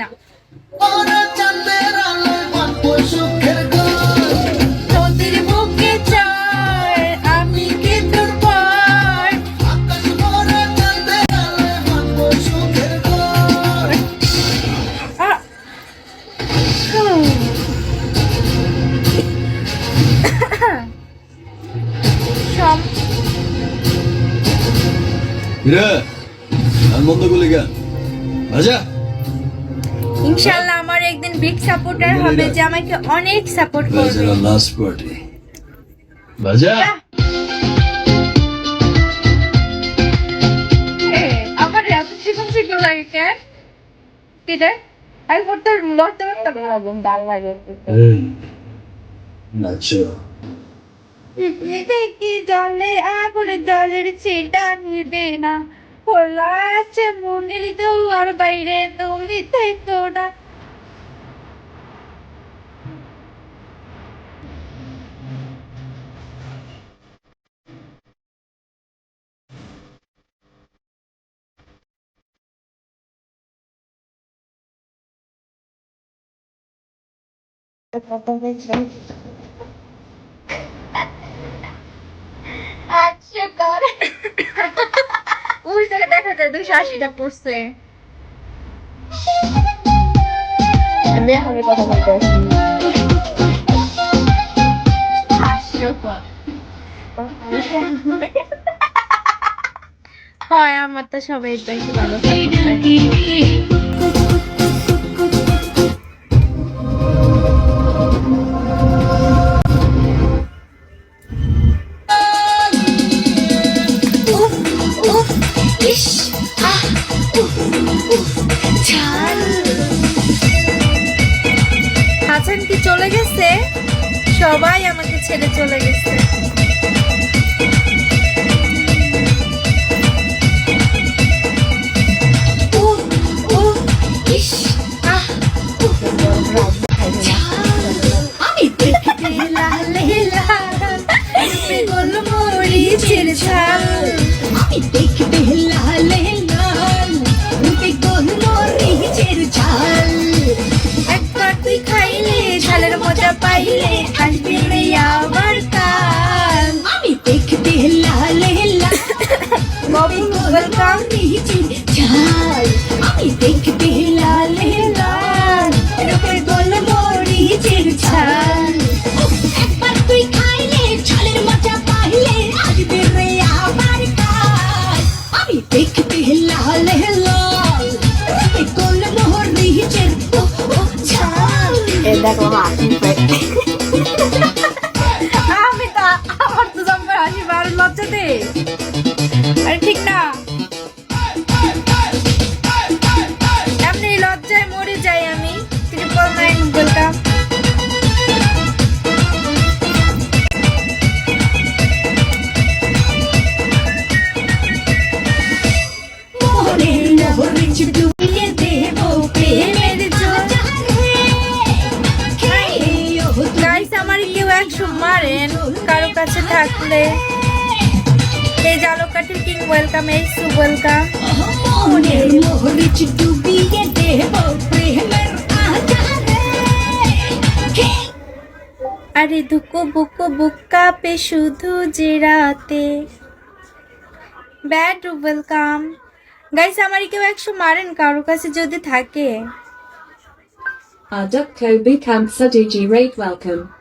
না। তোদের বুকে চাই আমি কি ইনশাল্লাহ আমার একদিন বিগ সাপোর্টার হবে যে আমাকে অনেক সাপোর্ট করবে। লাস্ট পার্টি বাজা আমার এত শিখুন শিখুন লাগে কেন কেটে একবার তোর লড়তে লড়তে লাগুন ডাল লাগে। এই নাচো। দেখি জলে আগুনে জলের ছিটা নিবে না। খোলা আছে মনের দুয়ার বাইরে তুমি থেকো না আচ্ছা কর উল্টে দেখা যায় দুশো আশিটা পড়ছে। আমি এখন কথা বলতে হয় আমার তো সবাই বেশি ভালো রূপে গোলমরিচের ঝাল একবার তুই খাইলে ঝালের মজা পাইলে আসবি ববুন ওয়েলকাম মরিচের ঝাল আমি দেখতে লালে লাল রূপে গোলমরিচের ঝাল উফ, একবার তুই খাইলে ঝালের মজা পাইলে আসবে রে আমার কাল আমি দেখতে লালে লাল রূপে গোলমরিচের ও, ও, ঝাল আমি থাকলে এই জালকাঠির কিং ওয়েলকাম এই সু ওয়েলকাম আরে ধুকো বুকো বুক কাঁপে শুধু যে রাতে। ব্যাড ওয়েলকাম গাইস আমার কেউ একশো মারেন কারও কাছে যদি থাকে। Ardukko Bikam Sudiji Rate Welcome.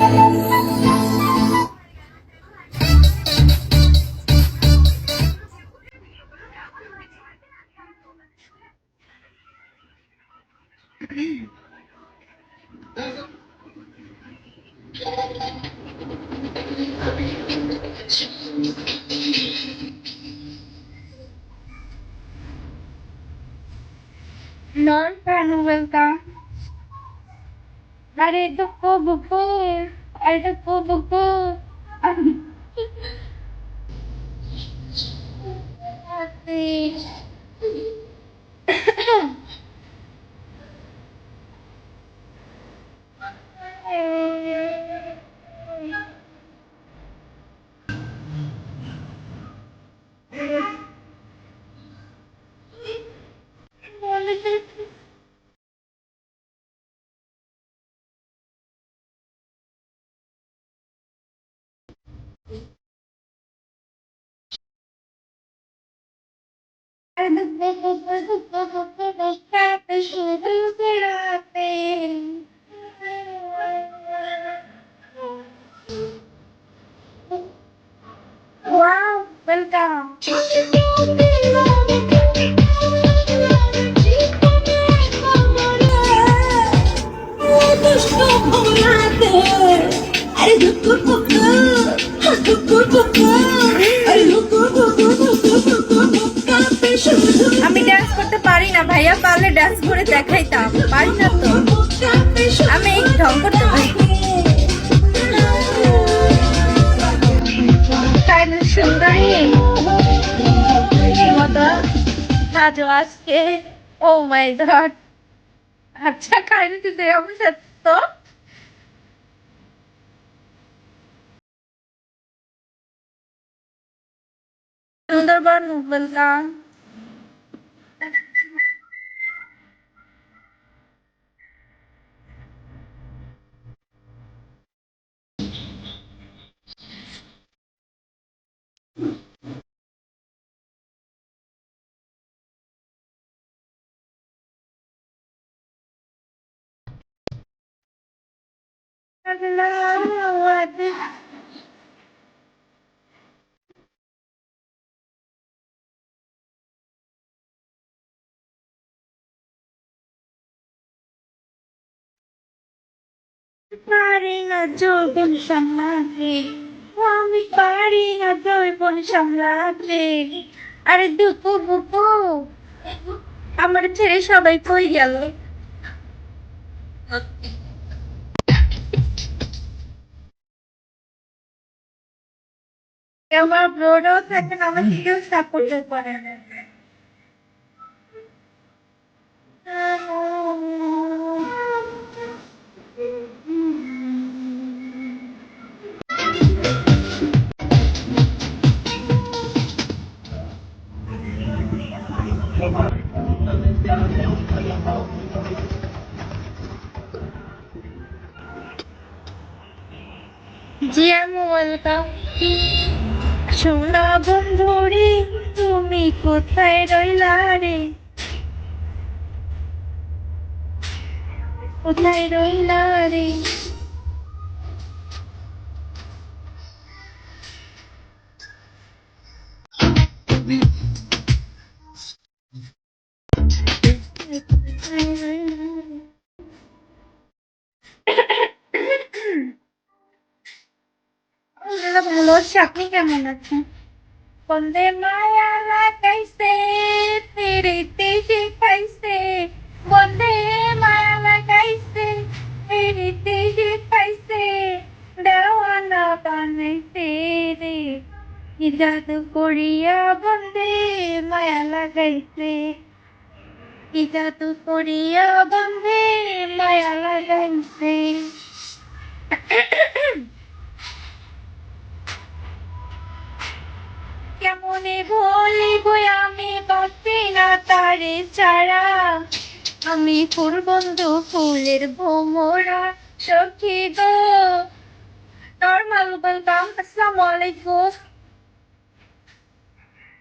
Non fan welcome আরে That is the poor before. I the poor before. Thank you. ভাইয়া পারলে ড্যান্স করে দেখাইতাম, পারি না তো। আমি এই ঢং করতে পারি সুন্দরবন ওয়েলকাম পারি না যৌবন সামলাতে আমি পারি না যৌবন সামলাতে আরে দুপু বুপু আমার ছেড়ে সবাই কই গেল? আমার ব্রোডও থাকেন আমার কেউ সাপোর্ট করে জি আমি ওয়েলকাম সোনা বন্ধুরি তুমি কোথায় রইলা রে? কোথায় রইলা রে? বন্দে মায়া লাগাইছে ফেরিতে পাইছে। বন্দে মায়া লাগাইছে ফেরিতে যে পাইছে। দেওয়ানা বানাইছে রে। জাদু করিয়া বন্দে মায়া লাগাইছে। কি জাদু করিয়া বন্দে মায়া লাগাইছে। কেমনে বলিব, আমি বাঁচি না তারে ছাড়া। আমি ফুল বন্ধু ফুলের ভোমরা, সখী গো। নর্মাল বলতাম আসসালামু আলাইকুম।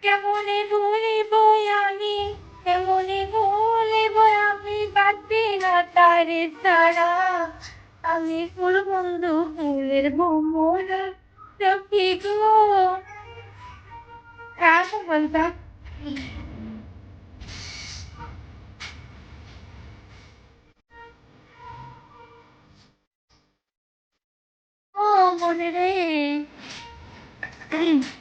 কেমনে ভুলিব আমি, কেমনে ভুলিব আমি বাঁচি না তারে ছাড়া। আমি ফুল বন্ধু ফুলের ভোমরা, সখী গো। Kaso বলতা ও মনে রে জামান ওয়েলকাম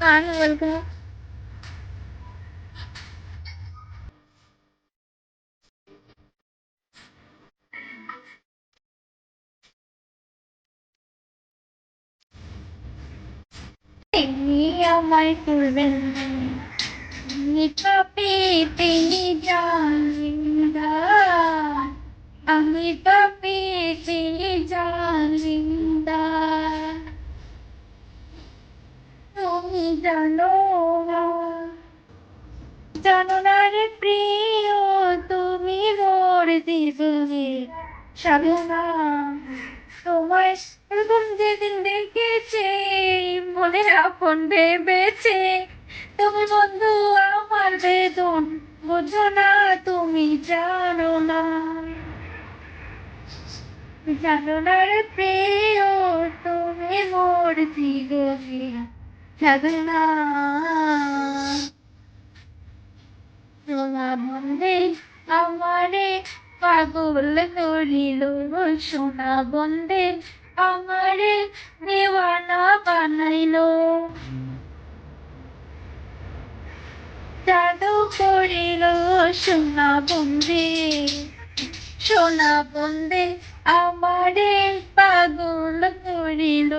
কান ওয়েলকাম আমায় তুলবেন আমি তো পেতে জানিন্দা আমি তো পেতে জানিন্দা জানো। জানো না রে প্রিয়, তুমি মোর জীবনে সাধনা তোমায় এরকম যেদিন দেখেছে, মনে আপন ভেবেছে। তুমি বন্ধু, আমার বেদন বোঝো না, তুমি জানো না। জানো না রে প্রিয়, তুমি মোর জীবনে সাধনা সোনা আমারে পাগল করিল সোনা বন্দে আমারে দেওয়ানা বানাইলো জাদু করিল সোনা বন্দে সোনা বন্দে আমারে পাগল করিল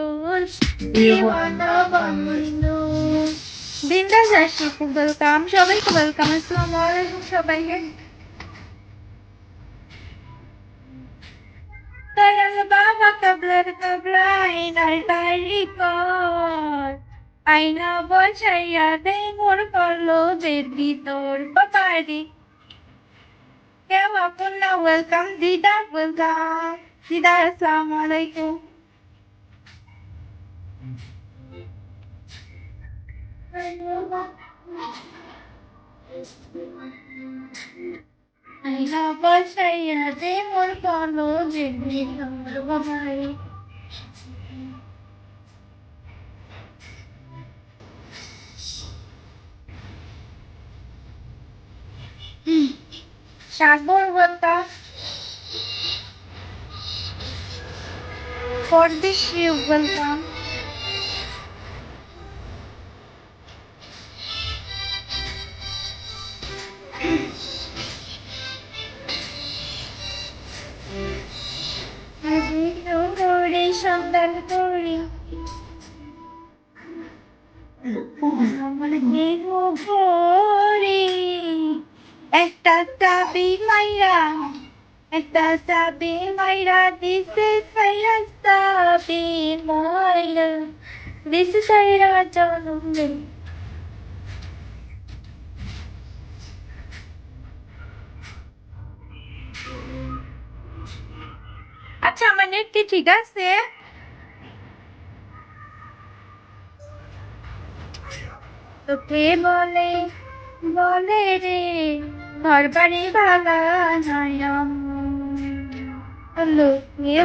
বিন্দাস আশিক ওয়েলকাম সবাইকে ওয়েলকাম আসসালামু আলাইকুম সবাইকে Taral baba kablar আইনা বসাইয়া দে মোর করল দের ভিতর বাবারি কেউ আপন না ওয়েলকাম দিদা ওয়েলকাম দিদা আসসালামু আলাইকুম আইনা বসাইয়া দে মোর করল দের ভিতর বাবারি সাগর বলতা পরদেশি বলতাম করে চাবি মাইরা দিছে সাইরা চাবি মাইরা দিছে সাইরা জনম। রে আচ্ছা আমার নেট কি ঠিক আছে? তোকে বলে বলে রে ঘর বাড়ি ভাঙা নয় Hello，你也